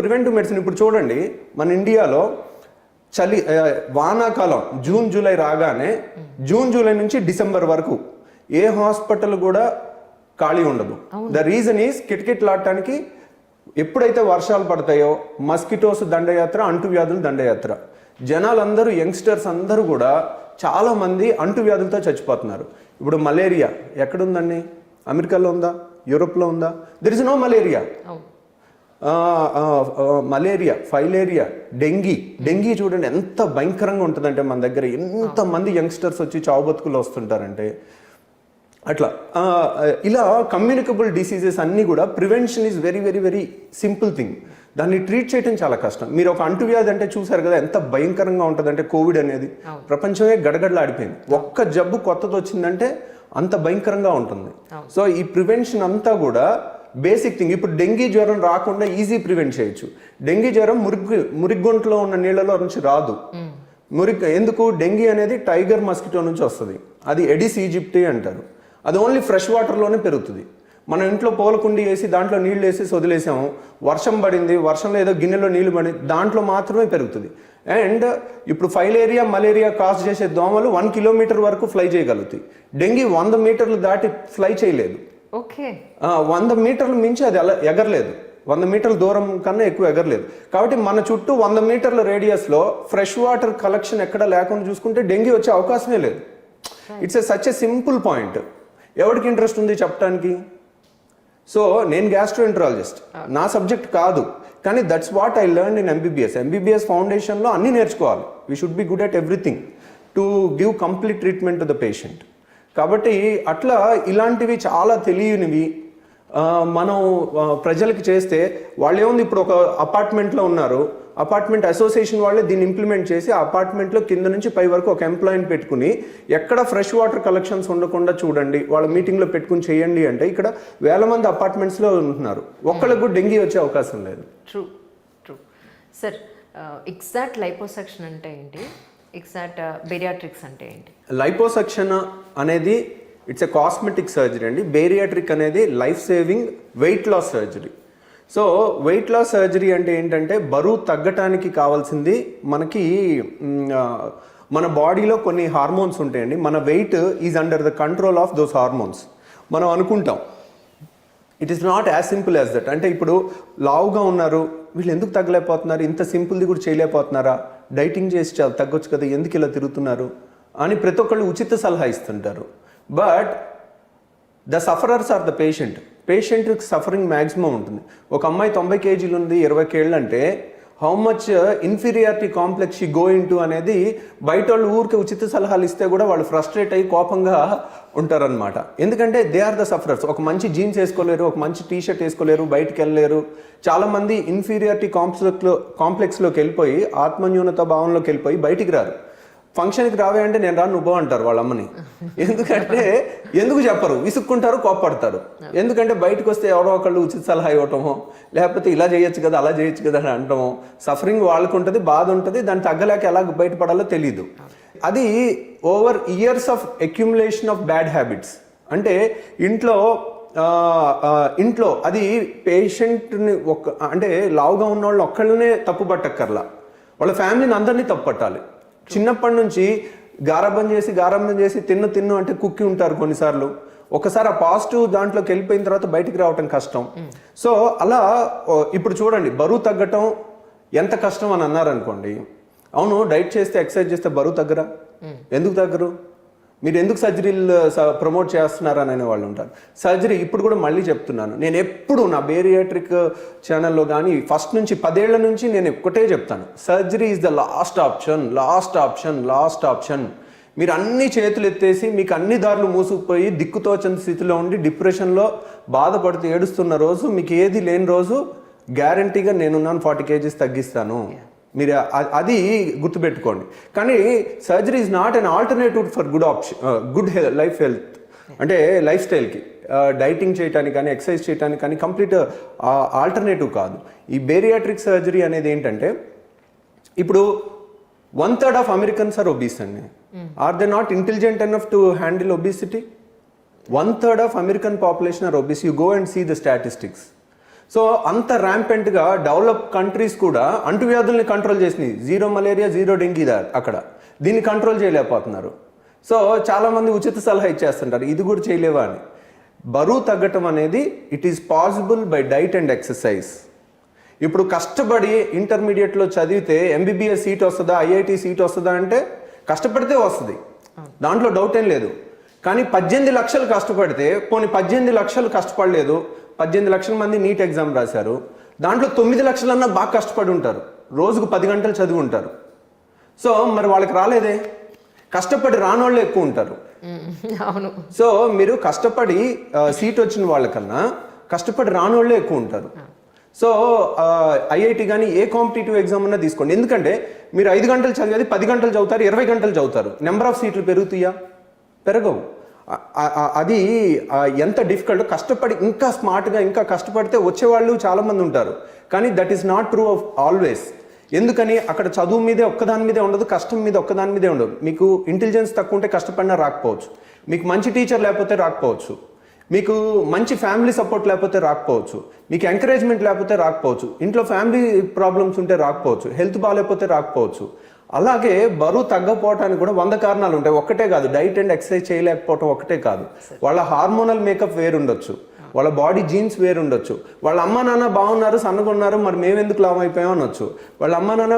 Preventive medicine ఇప్పుడు చూడండి మన ఇండియాలో చలి వానాకాలం జూన్ జూలై రాగానే జూన్ జూలై నుంచి డిసెంబర్ వరకు ఏ హాస్పిటల్ కూడా ఖాళీ ఉండదు. ద రీజన్ ఈస్ కిటకిటలాడటానికి ఎప్పుడైతే వర్షాలు పడతాయో మస్కిటోస్ దండయాత్ర అంటువ్యాధులు దండయాత్ర. జనాలందరూ యంగ్స్టర్స్ అందరూ కూడా చాలా మంది అంటువ్యాధులతో చచ్చిపోతున్నారు. ఇప్పుడు మలేరియా ఎక్కడుందండి? అమెరికాలో ఉందా? యూరోప్లో ఉందా? There is no malaria malaria filaria dengue. Dengue చూడండి ఎంత భయంకరంగా ఉంటుందంటే మన దగ్గర ఎంతమంది యంగ్స్టర్స్ వచ్చి చావు బతుకులు వస్తుంటారంటే. అట్లా ఇలా కమ్యూనికబుల్ డిసీజెస్ అన్నీ కూడా prevention is very very very simple thing దాన్ని ట్రీట్ చేయడం చాలా కష్టం. మీరు ఒక అంటువ్యాధి అంటే చూసారు కదా ఎంత భయంకరంగా ఉంటుందంటే కోవిడ్ అనేది ప్రపంచమే గడగడలాడిపోయింది. ఒక్క జబ్బు కొత్తది వచ్చిందంటే అంత భయంకరంగా ఉంటుంది. సో ఈ ప్రివెన్షన్ అంతా కూడా బేసిక్ థింగ్. ఇప్పుడు డెంగీ జ్వరం రాకుండా ఈజీ ప్రివెంట్ చేయొచ్చు. డెంగీ జ్వరం మురిగి మురిగ్గొంట్లో ఉన్న నీళ్ళలో నుంచి రాదు. మురిగ్ ఎందుకు? డెంగీ అనేది టైగర్ మస్కిటో నుంచి వస్తుంది. అది ఎడిస్ ఈజిప్టి అంటారు. అది ఓన్లీ ఫ్రెష్ వాటర్లోనే పెరుగుతుంది. మనం ఇంట్లో పూలకుండి వేసి దాంట్లో నీళ్ళు వేసి వదిలేసాము. వర్షం పడింది వర్షంలో ఏదో గిన్నెలో నీళ్ళు పడి దాంట్లో మాత్రమే పెరుగుతుంది. అండ్ ఇప్పుడు ఫైలేరియా మలేరియా కాజ్ చేసే దోమలు వన్ కిలోమీటర్ వరకు ఫ్లై చేయగలుగుతాయి. డెంగీ వంద మీటర్లు దాటి ఫ్లై చేయలేదు. ఓకే. వంద మీటర్లు మించి అది అలా ఎగరలేదు. వంద మీటర్ల దూరం కన్నా ఎక్కువ ఎగరలేదు. కాబట్టి మన చుట్టూ వంద మీటర్ల రేడియస్లో ఫ్రెష్ వాటర్ కలెక్షన్ ఎక్కడ లేకుండా చూసుకుంటే డెంగీ వచ్చే అవకాశమే లేదు. It's a such a simple point ఎవరికి ఇంట్రెస్ట్ ఉంది చెప్పడానికి సో నేను గ్యాస్ట్రోఎంట్రాలజిస్ట్ నా సబ్జెక్ట్ కాదు. కానీ that's what I learn in MBBS MBBS ఫౌండేషన్లో అన్నీ నేర్చుకోవాలి. We should be good at everything to give complete treatment to the patient కాబట్టి అట్లా ఇలాంటివి చాలా తెలియనివి మనం ప్రజలకు ప్రజలకి చేస్తే వాళ్ళు ఏముంది ఇప్పుడు ఒక అపార్ట్మెంట్లో ఉన్నారు. అపార్ట్మెంట్ అసోసియేషన్ వాళ్ళే దీన్ని ఇంప్లిమెంట్ చేసి ఆ అపార్ట్మెంట్లో కింద నుంచి పై వరకు ఒక ఎంప్లాయీని పెట్టుకుని ఎక్కడ ఫ్రెష్ వాటర్ కలెక్షన్స్ ఉండకుండా చూడండి వాళ్ళ మీటింగ్లో పెట్టుకుని చేయండి అంటే ఇక్కడ వేల మంది అపార్ట్మెంట్స్లో ఉంటున్నారు. ఒక్కళ్ళకు డెంగ్యూ డెంగీ వచ్చే అవకాశం లేదు. True true sir exact liposuction అంటే ఏంటి? ఎగ్జాక్ట్ బెరియాట్రిక్స్ అంటే ఏంటి? లైపోసక్షన్ అనేది ఇట్స్ ఎ కాస్మెటిక్ సర్జరీ అండి. బేరియాట్రిక్ అనేది life saving weight loss surgery so weight loss surgery అంటే ఏంటంటే బరువు తగ్గటానికి కావాల్సింది మనకి మన బాడీలో కొన్ని హార్మోన్స్ ఉంటాయండి. మన weight is under the control of those hormones మనం అనుకుంటాం it is not as simple as that అంటే ఇప్పుడు లావుగా ఉన్నారు వీళ్ళు ఎందుకు తగ్గలేకపోతున్నారు? ఇంత సింపుల్ది కూడా చేయలేకపోతున్నారా? డైటింగ్ చేసి చాలా తగ్గొచ్చు కదా ఎందుకు ఇలా తిరుగుతున్నారు అని ప్రతి ఒక్కళ్ళు ఉచిత సలహా ఇస్తుంటారు. But the sufferers are the patient. Patient suffering maximum ఉంటుంది. ఒక అమ్మాయి తొంభై కేజీలు ఉంది ఇరవై కేళ్ళు అంటే how much inferiority complex she go in అనేది బయట వాళ్ళు ఊరికి ఉచిత సలహాలు ఇస్తే కూడా వాళ్ళు ఫ్రస్ట్రేట్ అయ్యి కోపంగా ఉంటారనమాట ఎందుకంటే దే ఆర్ ద సఫరర్స్ ఒక మంచి జీన్స్ వేసుకోలేరు ఒక మంచి టీ షర్ట్ వేసుకోలేరు బయటికి వెళ్ళలేరు చాలామంది ఇన్ఫీరియారిటీ కాంప్లెక్స్లో కాంప్లెక్స్లోకి వెళ్ళిపోయి ఆత్మన్యూనత భావంలోకి వెళ్ళిపోయి బయటికి రారు. ఫంక్షన్కి రావే అంటే నేను రాను నువ్వు అంటారు వాళ్ళ అమ్మని ఎందుకంటే ఎందుకు చెప్పరు? విసుక్కుంటారు కోప్పడతారు. ఎందుకంటే బయటకు వస్తే ఎవరో ఒకళ్ళు ఉచిత సలహా ఇవ్వటమో లేకపోతే ఇలా చేయొచ్చు కదా అలా చేయొచ్చు కదా అని అంటాము సఫరింగ్ వాళ్ళకు ఉంటుంది బాధ ఉంటుంది దాన్ని తగ్గలేక ఎలా బయటపడాలో తెలియదు అది over years of accumulation of bad habits అంటే ఇంట్లో ఇంట్లో అది పేషెంట్ని ఒక్క అంటే లావుగా ఉన్న వాళ్ళు ఒక్కళ్ళనే తప్పు పట్టక్కర్లా. వాళ్ళ ఫ్యామిలీని అందరినీ తప్పు పట్టాలి. చిన్నప్పటి నుంచి గారాబం చేసి గారాబం చేసి తిన్ను తిన్ను అంటే కుక్కి ఉంటారు కొన్నిసార్లు. ఒకసారి ఆ పాజిటివ్ దాంట్లోకి వెళ్ళిపోయిన తర్వాత బయటికి రావటం కష్టం. సో అలా ఇప్పుడు చూడండి బరువు తగ్గటం ఎంత కష్టం అని అన్నారనుకోండి. అవును డైట్ చేస్తే ఎక్సర్సైజ్ చేస్తే బరువు తగ్గరా? ఎందుకు తగ్గరు? మీరు ఎందుకు సర్జరీలు ప్రమోట్ చేస్తున్నారు అని వాళ్ళు ఉంటారు. సర్జరీ ఇప్పుడు కూడా మళ్ళీ చెప్తున్నాను. నేను ఎప్పుడు నా బేరియాట్రిక్ ఛానల్లో కానీ ఫస్ట్ నుంచి పదేళ్ళ నుంచి నేను ఒక్కటే చెప్తాను. Surgery is the last option last option last option మీరు అన్ని చేతులు ఎత్తేసి మీకు అన్ని దారులు మూసుకుపోయి దిక్కుతోచని స్థితిలో ఉండి డిప్రెషన్లో బాధపడుతూ ఏడుస్తున్న రోజు మీకు ఏది లేని రోజు గ్యారంటీగా నేనున్నాను ఫార్టీ కేజీస్ తగ్గిస్తాను. మీరు అది గుర్తుపెట్టుకోండి. కానీ surgery is not an alternative for good option good hell life health అంటే లైఫ్ స్టైల్కి డైటింగ్ చేయడానికి కానీ ఎక్సర్సైజ్ చేయడానికి కానీ కంప్లీట్ ఆల్టర్నేటివ్ కాదు. ఈ బేరియాట్రిక్ సర్జరీ అనేది ఏంటంటే ఇప్పుడు one third of Americans are obese అండి. Are they not intelligent enough to handle obesity one third of American population are obese you go and see the statistics so అంత ర్యాంపెంట్గా develop countries కూడా అంటువ్యాధుల్ని control చేసినాయి. Zero malaria zero dengue అక్కడ. దీన్ని control చేయలేకపోతున్నారు. So చాలామంది ఉచిత సలహా ఇచ్చేస్తుంటారు. ఇది కూడా చేయలేవా అని. బరువు తగ్గటం అనేది it is possible by diet and exercise ఇప్పుడు కష్టపడి ఇంటర్మీడియట్లో చదివితే ఎంబీబీఎస్ సీట్ వస్తుందా ఐఐటి సీట్ వస్తుందా అంటే కష్టపడితే వస్తుంది. దాంట్లో డౌట్ ఏం లేదు. కానీ పద్దెనిమిది లక్షలు కష్టపడితే కొన్ని పద్దెనిమిది లక్షలు కష్టపడలేదు పద్దెనిమిది లక్షల మంది నీట్ ఎగ్జామ్ రాశారు. దాంట్లో తొమ్మిది లక్షలన్నా బాగా కష్టపడి ఉంటారు. రోజుకు పది గంటలు చదివి ఉంటారు. సో మరి వాళ్ళకి రాలేదే? కష్టపడి రానోళ్ళు ఎక్కువ ఉంటారు. అవును. సో మీరు కష్టపడి సీట్ వచ్చిన వాళ్ళకన్నా కష్టపడి రానోళ్ళే ఎక్కువ ఉంటారు. సో ఐఐటి కానీ ఏ కాంపిటేటివ్ ఎగ్జామ్ అన్నా తీసుకోండి. ఎందుకంటే మీరు ఐదు గంటలు చదివేది పది గంటలు చదువుతారు ఇరవై గంటలు చదువుతారు. నెంబర్ ఆఫ్ సీట్లు పెరుగుతాయా? పెరగవు. అది ఎంత డిఫికల్ట్ కష్టపడి ఇంకా స్మార్ట్గా ఇంకా కష్టపడితే వచ్చేవాళ్ళు చాలామంది ఉంటారు. కానీ that is not true of always ఎందుకని? అక్కడ చదువు మీదే ఒక్కదాని మీదే ఉండదు కష్టం మీద ఒక్కదాని మీదే ఉండదు. మీకు ఇంటెలిజెన్స్ తక్కువ ఉంటే కష్టపడినా రాకపోవచ్చు. మీకు మంచి టీచర్ లేకపోతే రాకపోవచ్చు. మీకు మంచి ఫ్యామిలీ సపోర్ట్ లేకపోతే రాకపోవచ్చు. మీకు ఎంకరేజ్మెంట్ లేకపోతే రాకపోవచ్చు. ఇంట్లో ఫ్యామిలీ ప్రాబ్లమ్స్ ఉంటే రాకపోవచ్చు. హెల్త్ బాగాలేకపోతే రాకపోవచ్చు. అలాగే బరువు తగ్గపోవటానికి కూడా వంద కారణాలు ఉంటాయి. ఒక్కటే కాదు డైట్ అండ్ ఎక్సర్సైజ్ చేయలేకపోవటం ఒకటే కాదు. వాళ్ళ హార్మోనల్ మేకప్ వేరుండొచ్చు. వాళ్ళ బాడీ జీన్స్ వేరు ఉండొచ్చు వాళ్ళ అమ్మ నాన్న బాగున్నారు సన్నగున్నారు మరి మేమెందుకు లాభం అయిపోయాం అనొచ్చు. వాళ్ళ అమ్మ నాన్న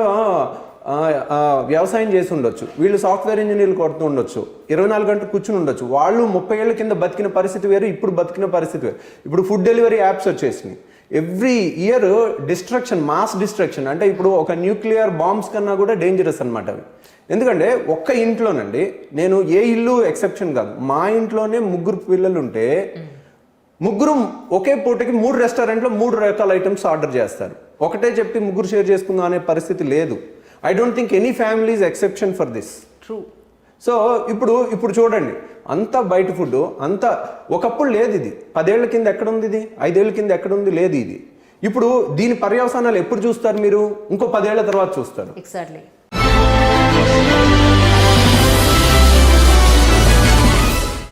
వ్యవసాయం చేసి ఉండొచ్చు వీళ్ళు సాఫ్ట్వేర్ ఇంజనీర్లు కొడుతూ ఉండొచ్చు. ఇరవై నాలుగు గంటలు కూర్చుని ఉండొచ్చు. వాళ్ళు ముప్పై ఏళ్ళ కింద బతికిన పరిస్థితి వేరు ఇప్పుడు బతికిన పరిస్థితి వేరు. ఇప్పుడు ఫుడ్ డెలివరీ యాప్స్ వచ్చేసినాయి. Every year destruction mass destruction అంటే ఇప్పుడు ఒక న్యూక్లియర్ బాంబ్స్ కన్నా కూడా డేంజరస్ అనమాట అవి. ఎందుకంటే ఒక్క ఇంట్లోనండి నేను ఏ ఇల్లు ఎక్సెప్షన్ కాదు. మా ఇంట్లోనే ముగ్గురు పిల్లలు ఉంటే ముగ్గురు ఒకే పూటకి మూడు రెస్టారెంట్లో మూడు రకాల ఐటమ్స్ ఆర్డర్ చేస్తారు. ఒకటే చెప్పి ముగ్గురు షేర్ చేసుకుందాం అనే పరిస్థితి లేదు. I don't think any family is exception for this true so ఇప్పుడు ఇప్పుడు చూడండి. అంత బయట ఫుడ్ అంత ఒకప్పుడు లేదు ఇది. పదేళ్ళ కింద ఎక్కడ ఉంది ఇది? ఐదేళ్ళ కింద ఎక్కడ ఉంది లేదు ఇది. ఇప్పుడు దీని పర్యవసానాలు ఎప్పుడు చూస్తారు మీరు? ఇంకో పదేళ్ళ తర్వాత చూస్తారు. ఎగ్జాక్ట్లీ